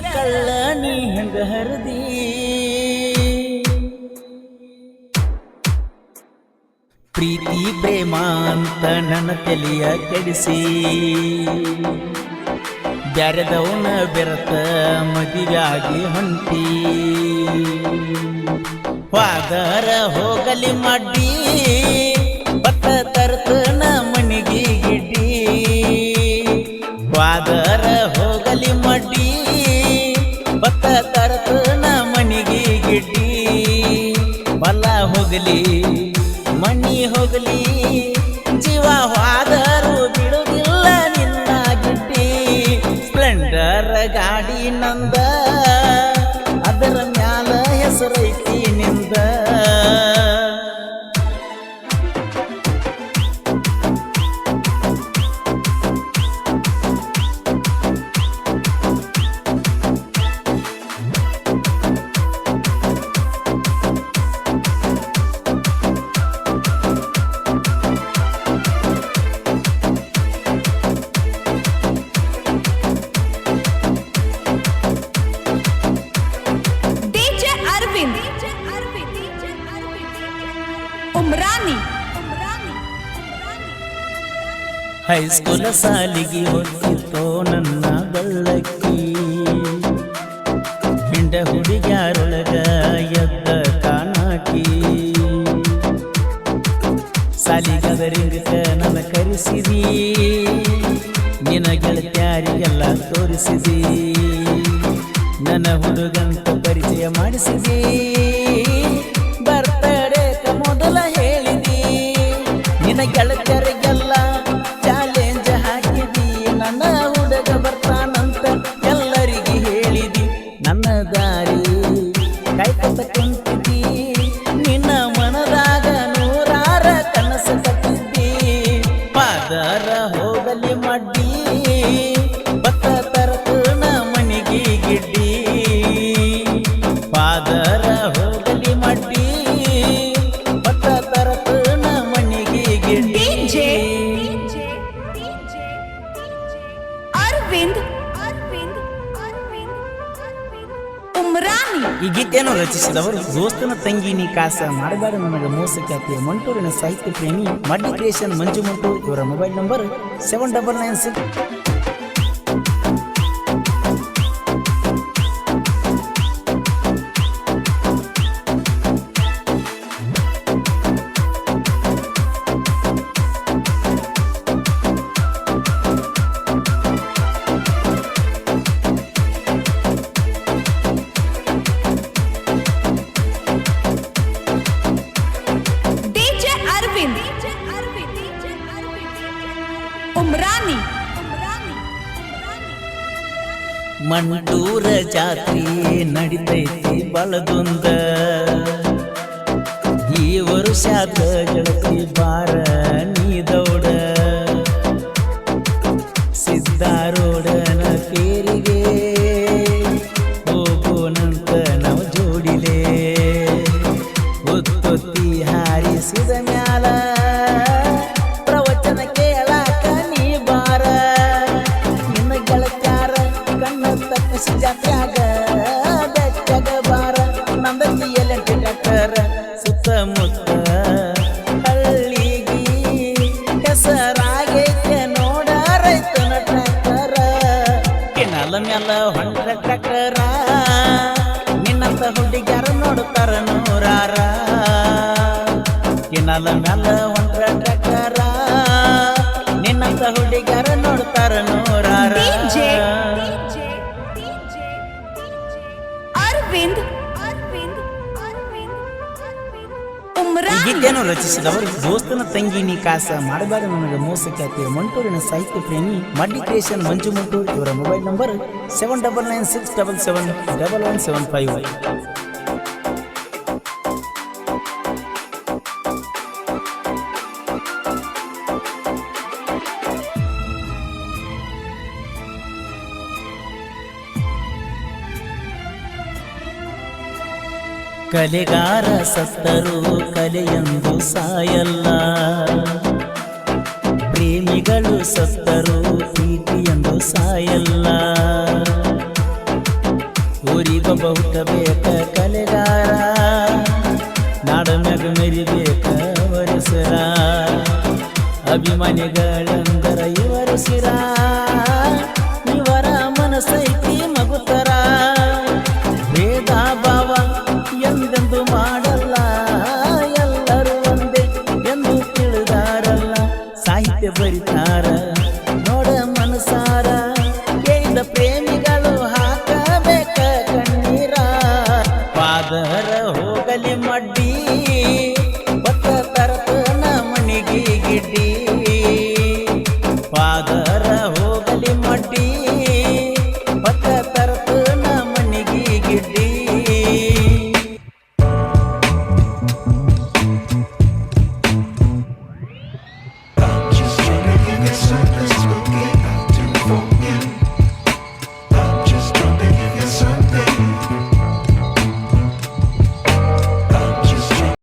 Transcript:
ಕಳ್ಳ ನೀ ಹರಿದಿ. ಪ್ರೀತಿ, ಪ್ರೇಮ ಅಂತ ನನ್ನ ತಲೆಯ ಕೆಡಿಸಿ. ಬ್ಯಾರೆದವನ ಬೆರತ ಮದುವೆಯಾಗಿ ಹೊಂಟಿ. ಹೋಗಲಿ ಮಾಡಿ ಬತ್ತ ತರ್ತನ ಬತ್ತ ತರತ ಮನಿಗೆ ಗಿಡ್ಡಿ. ಬಲ ಹೋಗಲಿ ಮನಿ ಹೋಗಲಿ, ಜೀವ ಹೋದರು ಬಿಡುವುದಿಲ್ಲ ನಿನ್ನ ಗಿಡ್ಡಿ. ಸ್ಪ್ಲೆಂಡರ್ ಗಾಡಿ ನಂದ ಅರವಿಂದ್ ಉಮ್ರಾನಿ ಹೈಸ್ಕೂಲ ಸಾಲಿಗೆ ಹೊತ್ತಿತ್ತೋ ನನ್ನ ಬಳ್ಳಕ್ಕಿ ಹಿಂಡ ಹುಡುಗ್ಯಾರೊಳಗ ಎದ್ದ ಕಾಣಾಕಿ ಸಾಲಿಗದರಿಂಗ ನನ್ನ ಕರೆಸಿದಿ. ನಿನ ಗೆಳತ್ಯಾರಿಗೆಲ್ಲ ತೋರಿಸಿದಿ. ನನ್ನ ಹುಡುಗಂತ ಪರಿಚಯ ಮಾಡಿಸಿದಿ. ಬರ್ತಡೇಕ ಮೊದಲ ಹೇಳಿದಿ. ನಿನ್ನ ಗೆಳತ್ಯರಿಗೆಲ್ಲ ಬಂಗಾರ ಹೋಗಲಿ ಮಡ್ಡಿ ಪಟ್ಟ ಉಮ್ರಾನಿ. ಈ ರಚಿಸಿದವರು. ದೋಸ್ತನ ತಂಗಿನಿ ಕಾಸ ಮಾಡಬೇಡ ನನಗೆ ಮೋಸ ಖ್ಯಾತಿಯ ಮಂಟೂರಿನ ಸಾಹಿತ್ಯ ಪ್ರೇಮಿ ಮಡ್ಡಿ ಕ್ರಿಯೇಷನ್ ಮಂಜು ಮಂಟು. ಇವರ mobile number seven double nine six Mantur ಜಾತ್ರಿ ನಡಿತೈತಿ ಬಲದೊಂದ. ಈ ವರ್ಷ ಗೆಳತಿ ಬಾರ ನೀ ಜಾತ್ಯಾಗ ಬೆಚ್ಚಗ ಬಾರ ನಂದತಿ ಎಲೆಂಟಿ ಡಾಕ್ಟರ ಸುತ್ತಮುತ್ತ ಹಳ್ಳಿಗಿ ನೋಡ ರೈತನ ಟ್ರ್ಯಾಕ್ಟರ ಕೆನಾಲ ಮ್ಯಾಲ ಟ್ರ್ಯಾಕ್ಟರ ನಿನ್ನಂತ ಹುಡುಗ್ಯಾರ ನೋಡ್ತಾರ ನೂರಾರ ಕೆನಾಲ ಮ್ಯಾಲ ಟ್ರ್ಯಾಕ್ಟರ ನಿನ್ನಂತ ಹುಡುಗ್ಯಾರ ನೋಡ್ತಾರ ನೂರಾರ ಈ ಗೀತೆಯನ್ನು ರಚಿಸಿದವರು ದೋಸ್ತನ ತಂಗಿ ನೀ ಕಾಸ ಮಾಡಬಾರ ನನಗೆ ಮೋಸಕ್ಕೆ ಮಂಟೂರಿನ ಸಾಹಿತ್ಯ ಪ್ರೇಮಿ ಮಡ್ಡಿ ಕ್ರಿಯೇಷನ್ ಮಂಜು ಮಂಟೂರ್ ಇವರ mobile number seven double nine six double seven double one seven five ಕಲೆಗಾರ ಸತ್ತರೂ ಕಲೆಯೊಂದು ಸಾಯಲ್ಲ. ಪ್ರೇಮಿಗಳು ಸತ್ತರೂ ಪ್ರೀತಿಯೊಂದು ಸಾಯಲ್ಲ. ಊರಿಗೊಬ್ಬ ಹುಟ್ಟಬೇಕ ಕಲೆಗಾರ ನಾಡನಾಗ ಮೆರಿಬೇಕ ವರಿಸರ. ಅಭಿಮಾನಿಗಳಂದರ ಇವರಿಸಿರ.